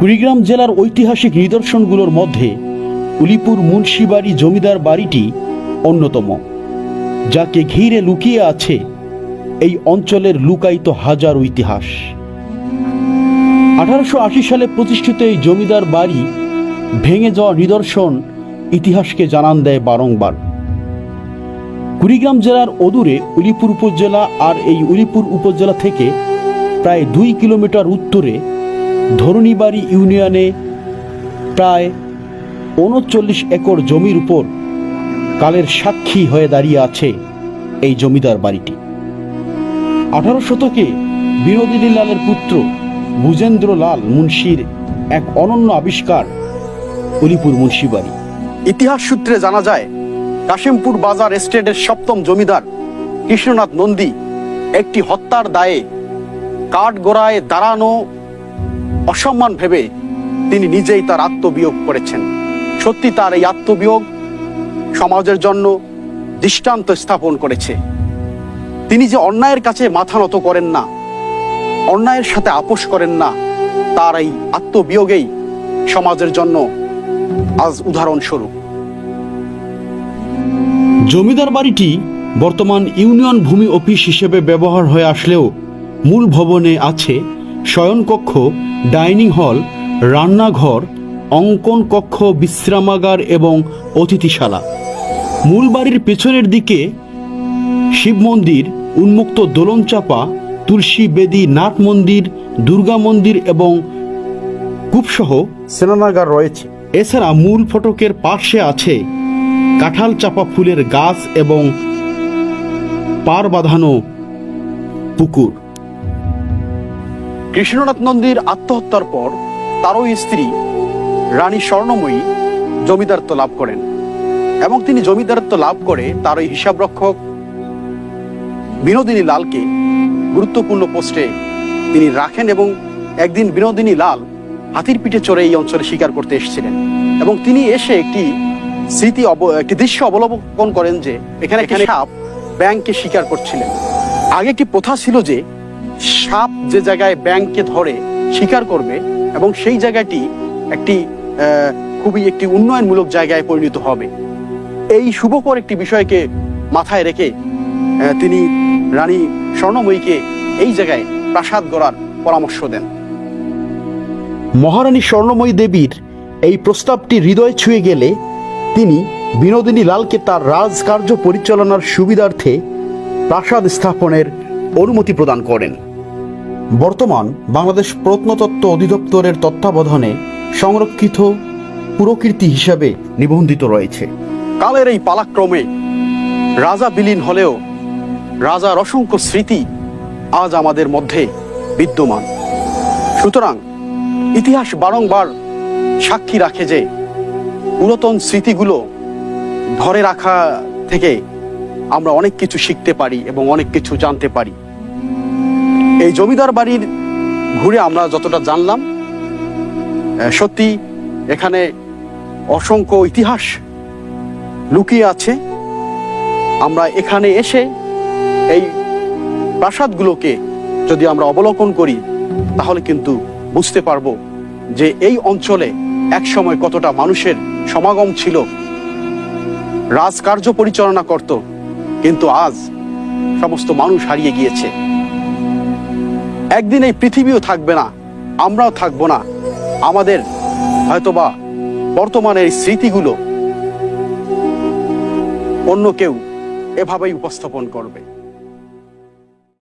কুড়িগ্রাম জেলার ঐতিহাসিক নিদর্শনগুলোর মধ্যে উলিপুর মুন্সিবাড়ি জমিদার বাড়িটি অন্যতম, যাকে ঘিরে লুকিয়ে আছে এই অঞ্চলের লুকায়িত হাজার ইতিহাস। আঠারোশো আশি সালে প্রতিষ্ঠিত এই জমিদার বাড়ি ভেঙে যাওয়া নিদর্শন ইতিহাসকে জানান দেয় বারংবার। কুড়িগ্রাম জেলার অদূরে উলিপুর উপজেলা আর এই উলিপুর উপজেলা থেকে প্রায় দুই কিলোমিটার উত্তরে ধরণীবাড়ি ইউনিয়নে প্রায় উনচল্লিশ একর জমির উপর কালের সাক্ষী হয়ে দাঁড়িয়ে আছে এই জমিদার বাড়িটি। আঠারো শতকে বিনোদিনী লালের পুত্র ভুজেন্দ্র লাল মুন্সির এক অনন্য আবিষ্কার উলিপুর মুন্সিবাড়ি। ইতিহাস সূত্রে জানা যায়, কাশিমপুর বাজার এস্টেটের সপ্তম জমিদার কৃষ্ণনাথ নন্দী একটি হত্যার দায়ে কাঠ গোড়ায় দাঁড়ানো অসম্মান ভেবে তিনি নিজেই তার আত্মবিয়োগ করেছেন। সত্যি তার এই আত্মবিয়োগ সমাজের জন্য দৃষ্টান্ত স্থাপন করেছে। তিনি যে অন্যায়ের কাছে মাথা নত করেন না, অন্যায়ের সাথে আপোষ করেন না, তার এই আত্মবিয়োগেই সমাজের জন্য আজ উদাহরণস্বরূপ। জমিদার বাড়িটি বর্তমান ইউনিয়ন ভূমি অফিস হিসেবে ব্যবহার হয়ে আসলেও মূল ভবনে আছে শয়নকক্ষ ডাইনিং হল রান্নাঘর অঙ্কন কক্ষ বিশ্রামাগার এবং অতিথিশালা। মূল বাড়ির পেছনের দিকে শিব মন্দির উন্মুক্ত দোলনচাপা তুলসী বেদি নাট মন্দির দুর্গা মন্দির এবং কূপসহ সেনানাগার রয়েছে। এছাড়া মূল ফটকের পাশে আছে কাঁঠাল চাপা ফুলের গাছ এবং পার বাঁধানো পুকুর। কৃষ্ণনাথ নন্দীর আত্মহত্যার পর তারও স্ত্রী রানী স্বর্ণময়ী জমিদারত্ব লাভ করেন এবং তিনি জমিদারত্ব লাভ করে তার ওই হিসাব রক্ষক বিনোদিনী লালকে গুরুত্বপূর্ণ পোস্টে তিনি রাখেন এবং একদিন বিনোদিনী লাল হাতির পিঠে চড়ে এই অঞ্চলে শিকার করতে এসেছিলেন এবং তিনি এসে একটি স্মৃতি একটি দৃশ্য অবলম্বন করেন যে এখানে এখানে সাপ ব্যাংকে শিকার করছিলেন। আগে একটি প্রথা ছিল যে সাপ যে জায়গায় ব্যাংককে ধরে শিকার করবে এবং সেই জায়গাটি একটি খুবই একটি উন্নয়নমূলক জায়গায় পরিণত হবে। এই শুভকর একটি বিষয়কে মাথায় রেখে তিনি রানী স্বর্ণময়ীকে এই জায়গায় প্রাসাদ গড়ার পরামর্শ দেন। মহারানী স্বর্ণময়ী দেবীর এই প্রস্তাবটি হৃদয় ছুঁয়ে গেলে তিনি বিনোদিনী লালকে তার রাজকার্য পরিচালনার সুবিধার্থে প্রাসাদ স্থাপনের অনুমতি প্রদান করেন। বর্তমান বাংলাদেশ প্রত্নতত্ত্ব অধিদপ্তরের তত্ত্বাবধানে সংরক্ষিত পুরকীর্তি হিসাবে নিবন্ধিত রয়েছে। কালের এই পালাক্রমে রাজা বিলীন হলেও রাজার অসংখ্য স্মৃতি আজ আমাদের মধ্যে বিদ্যমান। সুতরাং ইতিহাস বারংবার সাক্ষী রাখে যে পুরাতন স্মৃতিগুলো ধরে রাখা থেকে আমরা অনেক কিছু শিখতে পারি এবং অনেক কিছু জানতে পারি। এই জমিদার বাড়ির ঘুরে আমরা যতটা জানলাম সত্যি এখানে অসংখ্য ইতিহাস লুকিয়ে আছে। আমরা এখানে এসে এই প্রাসাদগুলোকে যদি আমরা অবলোকন করি, তাহলে কিন্তু বুঝতে পারব যে এই অঞ্চলে একসময় কতটা মানুষের সমাগম ছিল। রাজকার্য পরিচালনা করত, কিন্তু আজ সমস্ত মানুষ হারিয়ে গিয়েছে। একদিন এই পৃথিবীও থাকবে না, আমরাও থাকব না। আমাদের হয়তোবা বর্তমানের স্মৃতিগুলো অন্য কেউ এভাবেই উপস্থাপন করবে।